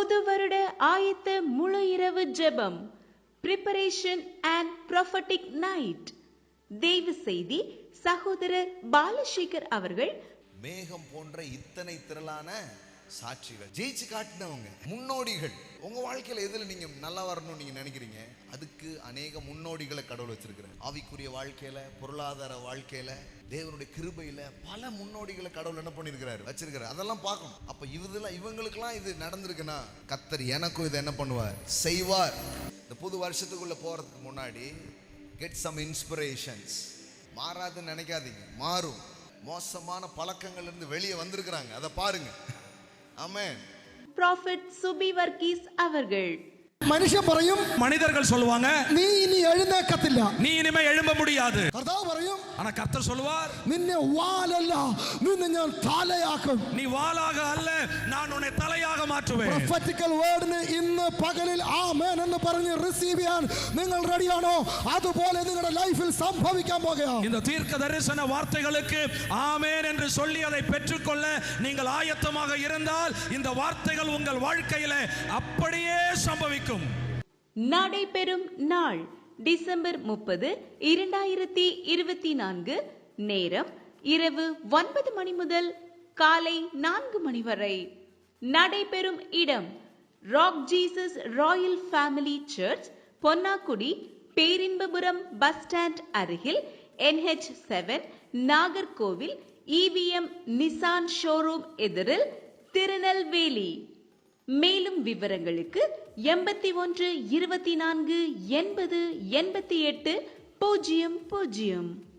புது வருட ஆயத்த முழு இரவு ஜெபம் பிரிப்பரேஷன் அண்ட் ப்ரொஃபட்டிக் நைட் தெய்வ செய்தி சகோதரர் பாலசேகர் அவர்கள் மேகம் போன்ற இத்தனை திரளான சாட்சிகள். ஜெயிச்சு காட்டினவங்க முன்னோடிகள். உங்க வாழ்க்கையில எதுல நீங்க நல்லா வரணும்னு நீங்க நினைக்கிறீங்க? அதுக்கு அநேக முன்னோடிகளை கடவுள் வச்சிருக்கிறார். ஆவிக்குரிய வாழ்க்கையில பொருளாதார வாழ்க்கையில தேவனுடைய கிருபையில பல முன்னோடிகளை கடவுள் என்ன பண்ணிருக்கிறாரு வச்சிருக்கிறார். அதெல்லாம் பார்க்கணும். அப்ப இதெல்லாம் இவங்களுக்கெல்லாம் இது நடந்திருக்குன்னா கத்தர் எனக்கும் இதை என்ன பண்ணுவார்? செய்வார். இந்த புது வருஷத்துக்குள்ள போறதுக்கு முன்னாடி கெட் சம் இன்ஸ்பிரேஷன்ஸ் மாறாதுன்னு நினைக்காதீங்க. மாறும். மோசமான பழக்கங்கள்லேருந்து வெளியே வந்திருக்கிறாங்க. அதை பாருங்கள் ஆமென் ப்ராஃபட் சுபி வர்கீஸ் அவர்கள் മനുഷ്യൻ പറയും மனிதர்கள் சொல்லுவாங்க നീ ഇനി എഴുന്നേക്കത്തില്ല நீ இனிமே எழும்ப முடியாது കർത്താവ് പറയും ஆனா கர்த்தர் சொல்லுவார் നിന്നെ വാലല്ല നിന്നെ ഞാൻ തലയാക്കും நீ வாளாக அல்ல நான் உன்னை தலையாக மாற்றுவேன் പ്രൊഫറ്റിക്കൽ വേർഡിന് ഇന്ന് പകലിൽ ആമേൻ എന്ന് പറഞ്ഞ് റിസീവ് ചെയ്യാൻ നിങ്ങൾ റെഡിയാണോ അതുപോലെ നിങ്ങളുടെ ലൈഫിൽ സംഭവിക്കാൻ പോകുകയാണ് இந்த தீர்க்க தரிசன வார்த்தைகளுக்கு ஆமேன் என்று சொல்லி அதை பெற்றுக்கொள்ள நீங்கள் ஆயத்தமாக இருந்தால் இந்த வார்த்தைகள் உங்கள் வாழ்க்கையில அப்படியே சம்பவிக்கும் நடைபெறும் நாள் டிசம்பர் முப்பது இரண்டாயிரத்தி இருபத்தி நான்கு நேரம் இரவு ஒன்பது மணி முதல் காலை நான்கு மணி வரை. நடைபெறும் இடம் Rock Jesus Royal Family Church Ponnakudi Perinbapuram bus stand அருகில் NH seven Nagercoil EVM Nissan showroom எதிரில் திருநெல்வேலி. மேலும் விவரங்களுக்கு எண்பத்தி ஒன்று இருபத்தி நான்கு எண்பது எண்பத்தி எட்டு பூஜ்ஜியம் பூஜ்ஜியம்.